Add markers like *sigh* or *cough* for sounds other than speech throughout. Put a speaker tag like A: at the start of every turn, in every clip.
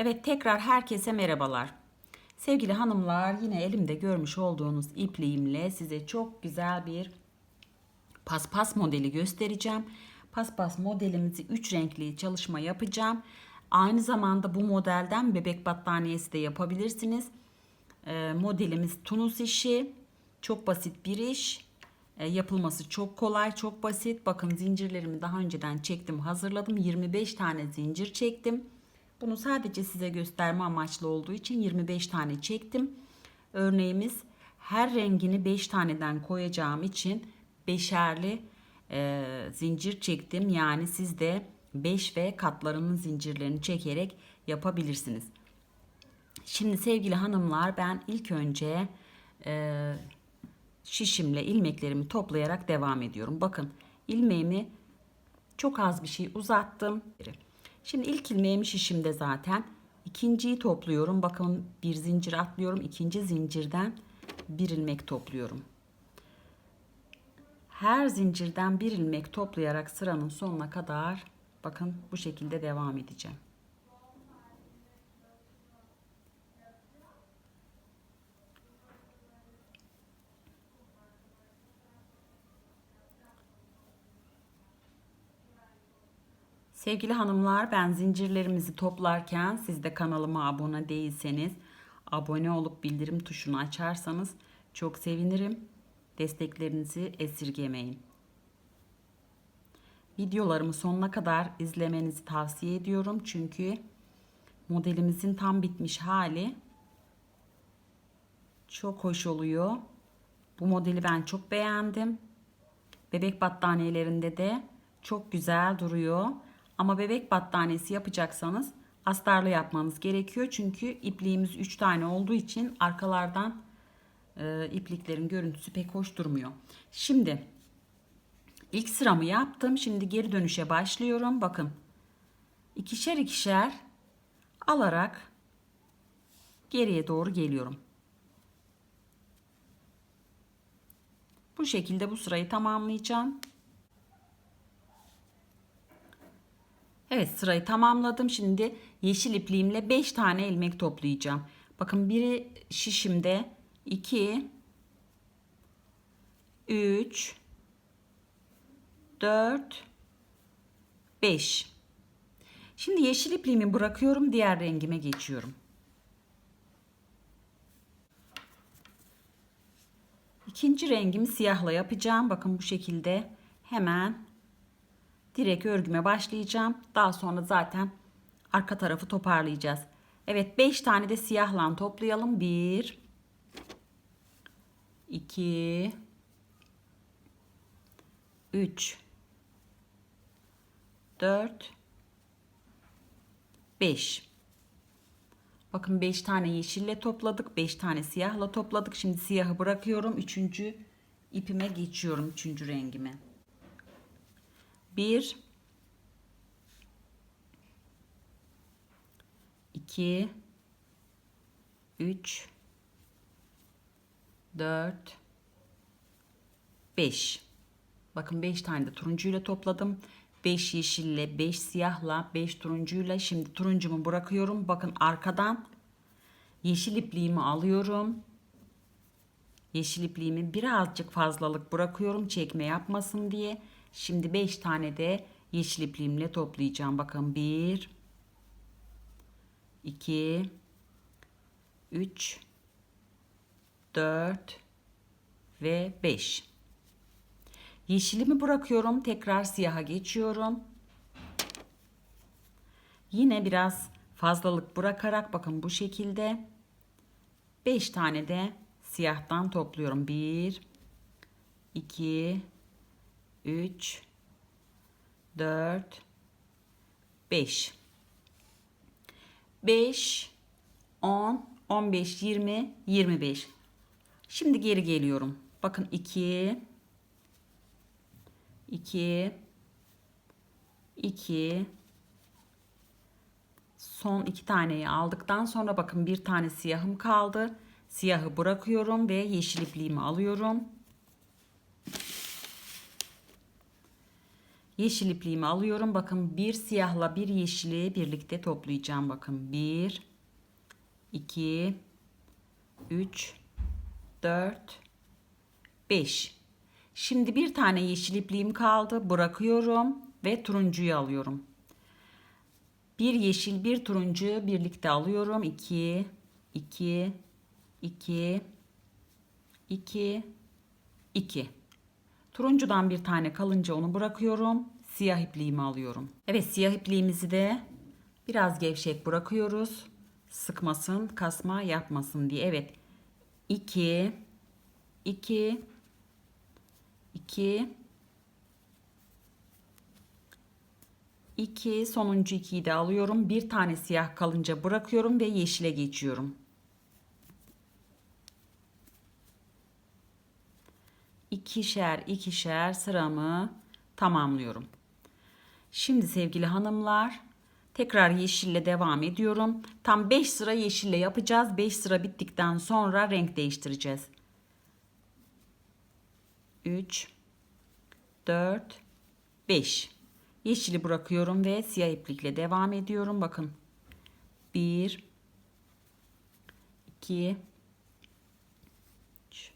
A: Evet tekrar herkese merhabalar. Sevgili hanımlar yine elimde görmüş olduğunuz ipliğimle size çok güzel bir paspas modeli göstereceğim. Paspas modelimizi 3 renkli çalışma yapacağım. Aynı zamanda bu modelden bebek battaniyesi de yapabilirsiniz. Ee, modelimiz tunus işi. Çok basit bir iş. Ee, yapılması çok kolay, çok basit. Bakın zincirlerimi daha önceden çektim, hazırladım. 25 tane zincir çektim. Bunu sadece size gösterme amaçlı olduğu için 25 tane çektim. Örneğimiz her rengini 5 taneden koyacağım için beşerli e, zincir çektim. Yani siz de 5 ve katlarının zincirlerini çekerek yapabilirsiniz. Şimdi sevgili hanımlar ben ilk önce e, şişimle ilmeklerimi toplayarak devam ediyorum. Bakın ilmeğimi çok az bir şey uzattım. Şimdi ilk ilmeğim şişimde zaten. İkinciyi topluyorum. Bakın bir zincir atlıyorum. İkinci zincirden bir ilmek topluyorum. Her zincirden bir ilmek toplayarak sıranın sonuna kadar bakın bu şekilde devam edeceğim. Sevgili hanımlar ben zincirlerimizi toplarken siz de kanalıma abone değilseniz abone olup bildirim tuşunu açarsanız çok sevinirim. Desteklerinizi esirgemeyin. Videolarımı sonuna kadar izlemenizi tavsiye ediyorum. Çünkü modelimizin tam bitmiş hali çok hoş oluyor. Bu modeli ben çok beğendim. Bebek battaniyelerinde de çok güzel duruyor. Ama bebek battaniyesi yapacaksanız astarlı yapmanız gerekiyor. Çünkü ipliğimiz 3 tane olduğu için arkalardan e, ipliklerin görüntüsü pek hoş durmuyor. Şimdi ilk sıramı yaptım. Şimdi geri dönüşe başlıyorum. Bakın ikişer ikişer alarak geriye doğru geliyorum. Bu şekilde bu sırayı tamamlayacağım. Evet sırayı tamamladım. Şimdi yeşil ipliğimle 5 tane ilmek toplayacağım. Bakın biri şişimde 2 3 4 5 Şimdi yeşil ipliğimi bırakıyorum. Diğer rengime geçiyorum. İkinci rengimi siyahla yapacağım. Bakın bu şekilde hemen direkt örgüme başlayacağım. Daha sonra zaten arka tarafı toparlayacağız. Evet 5 tane de siyahla toplayalım. 1 2 3 4 5 Bakın 5 tane yeşille topladık. 5 tane siyahla topladık. Şimdi siyahı bırakıyorum. 3. ipime geçiyorum. 3. rengime. 1 2 3 4 5 Bakın 5 tane de turuncuyla topladım. 5 yeşille, 5 siyahla, 5 turuncuyla. Şimdi turuncumu bırakıyorum. Bakın arkadan yeşil ipliğimi alıyorum. Yeşil ipliğimi birazcık fazlalık bırakıyorum çekme yapmasın diye. Şimdi 5 tane de yeşil ipliğimle toplayacağım. Bakın 1 2 3 4 ve 5. Yeşilimi bırakıyorum. Tekrar siyaha geçiyorum. Yine biraz fazlalık bırakarak bakın bu şekilde 5 tane de siyahtan topluyorum. 1 2 3 4 5 5 10 15 20 25 Şimdi geri geliyorum. Bakın 2 2 2 son iki taneyi aldıktan sonra bakın bir tane siyahım kaldı. Siyahı bırakıyorum ve yeşil ipliğimi alıyorum. Yeşil ipliğimi alıyorum. Bakın bir siyahla bir yeşili birlikte toplayacağım. Bakın 1, 2, 3, 4, 5. Şimdi bir tane yeşil ipliğim kaldı. Bırakıyorum ve turuncuyu alıyorum. Bir yeşil bir turuncu birlikte alıyorum. 2, 2, 2, 2, 2. Turuncudan bir tane kalınca onu bırakıyorum. Siyah ipliğimi alıyorum. Evet siyah ipliğimizi de biraz gevşek bırakıyoruz. Sıkmasın, kasma yapmasın diye. Evet. 2 2 2 2 sonuncu 2'yi de alıyorum. Bir tane siyah kalınca bırakıyorum ve yeşile geçiyorum. İkişer ikişer sıramı tamamlıyorum. Şimdi sevgili hanımlar tekrar yeşille devam ediyorum. Tam 5 sıra yeşille yapacağız. 5 sıra bittikten sonra renk değiştireceğiz. 3 4 5 Yeşili bırakıyorum ve siyah iplikle devam ediyorum. Bakın. 1 2 3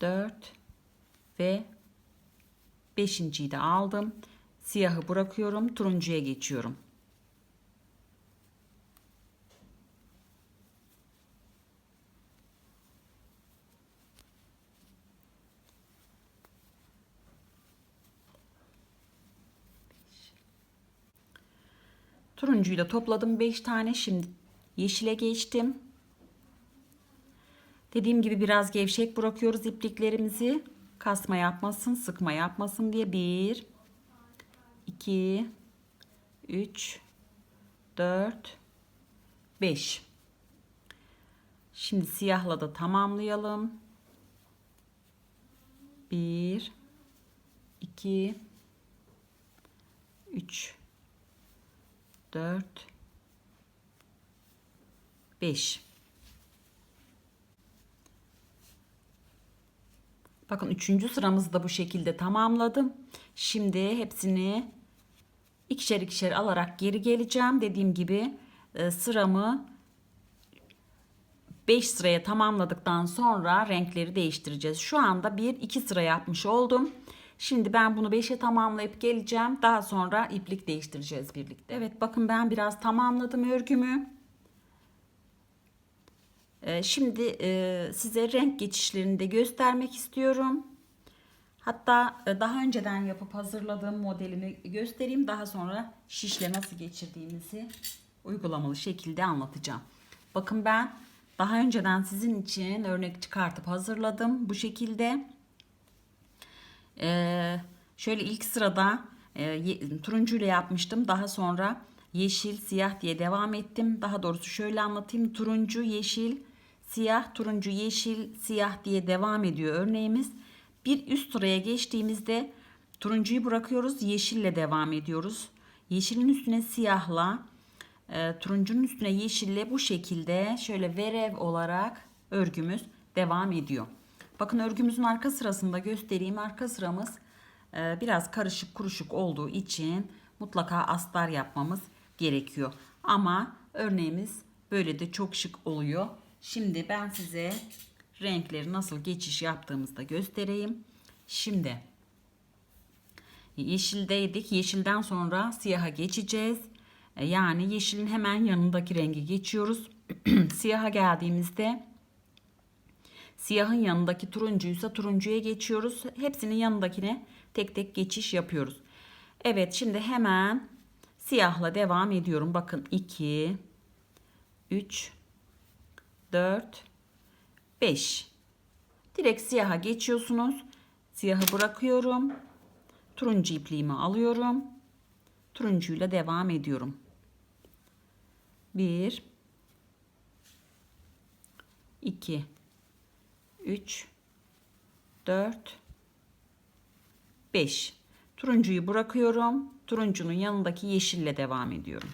A: 4 ve beşinciyi de aldım. Siyahı bırakıyorum. Turuncuya geçiyorum. Turuncuyu da topladım 5 tane. Şimdi yeşile geçtim. Dediğim gibi biraz gevşek bırakıyoruz ipliklerimizi kasma yapmasın, sıkma yapmasın diye. 1 2 3 4 5 Şimdi siyahla da tamamlayalım. 1 2 3 4 5 Bakın üçüncü sıramızı da bu şekilde tamamladım. Şimdi hepsini ikişer ikişer alarak geri geleceğim. Dediğim gibi e, sıramı 5 sıraya tamamladıktan sonra renkleri değiştireceğiz. Şu anda 1 2 sıra yapmış oldum. Şimdi ben bunu 5'e tamamlayıp geleceğim. Daha sonra iplik değiştireceğiz birlikte. Evet bakın ben biraz tamamladım örgümü. Ee, şimdi e, size renk geçişlerini de göstermek istiyorum. Hatta e, daha önceden yapıp hazırladığım modelimi göstereyim. Daha sonra şişle nasıl geçirdiğimizi uygulamalı şekilde anlatacağım. Bakın ben daha önceden sizin için örnek çıkartıp hazırladım. Bu şekilde. Ee, şöyle ilk sırada e, turuncuyla yapmıştım. Daha sonra yeşil, siyah diye devam ettim. Daha doğrusu şöyle anlatayım. Turuncu, yeşil, siyah, turuncu, yeşil, siyah diye devam ediyor örneğimiz. Bir üst sıraya geçtiğimizde turuncuyu bırakıyoruz, yeşille devam ediyoruz. Yeşilin üstüne siyahla, e, turuncunun üstüne yeşille bu şekilde şöyle verev olarak örgümüz devam ediyor. Bakın örgümüzün arka sırasında göstereyim. Arka sıramız e, biraz karışık kuruşuk olduğu için mutlaka astar yapmamız gerekiyor. Ama örneğimiz böyle de çok şık oluyor. Şimdi ben size renkleri nasıl geçiş yaptığımızı da göstereyim. Şimdi yeşildeydik. Yeşilden sonra siyaha geçeceğiz. E, yani yeşilin hemen yanındaki rengi geçiyoruz. *clears throat* Siyaha geldiğimizde siyahın yanındaki turuncuysa turuncuya geçiyoruz. Hepsinin yanındakine tek tek geçiş yapıyoruz. Evet şimdi hemen siyahla devam ediyorum. Bakın 2 3 4, 5. Direkt siyaha geçiyorsunuz. Siyahı bırakıyorum. Turuncu ipliğimi alıyorum. Turuncuyla devam ediyorum. 1 2 3 4 5 Turuncuyu bırakıyorum. Turuncunun yanındaki yeşille devam ediyorum.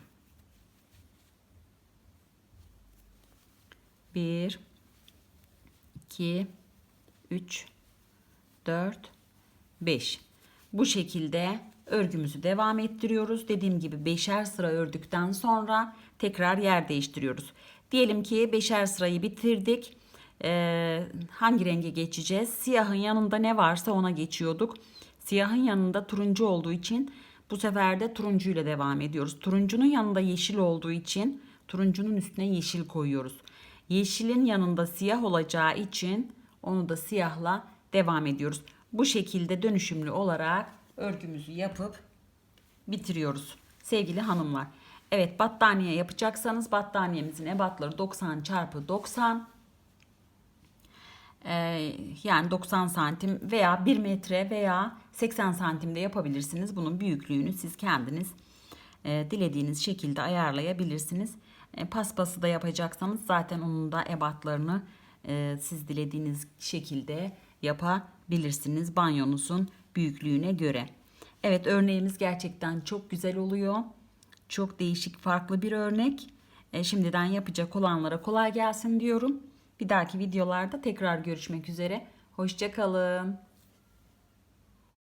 A: 1 2 3 4 5 bu şekilde örgümüzü devam ettiriyoruz. Dediğim gibi beşer sıra ördükten sonra tekrar yer değiştiriyoruz. Diyelim ki beşer sırayı bitirdik. Ee, hangi renge geçeceğiz? Siyahın yanında ne varsa ona geçiyorduk. Siyahın yanında turuncu olduğu için bu sefer de turuncu ile devam ediyoruz. Turuncunun yanında yeşil olduğu için turuncunun üstüne yeşil koyuyoruz. Yeşilin yanında siyah olacağı için onu da siyahla devam ediyoruz. Bu şekilde dönüşümlü olarak örgümüzü yapıp bitiriyoruz. Sevgili hanımlar. Evet battaniye yapacaksanız battaniyemizin ebatları 90 çarpı 90 ee, yani 90 santim veya 1 metre veya 80 santimde yapabilirsiniz. Bunun büyüklüğünü siz kendiniz e, dilediğiniz şekilde ayarlayabilirsiniz. E, paspası da yapacaksanız zaten onun da ebatlarını e, siz dilediğiniz şekilde yapabilirsiniz banyonuzun büyüklüğüne göre. Evet örneğimiz gerçekten çok güzel oluyor. Çok değişik farklı bir örnek. E, şimdiden yapacak olanlara kolay gelsin diyorum. Bir dahaki videolarda tekrar görüşmek üzere. Hoşçakalın.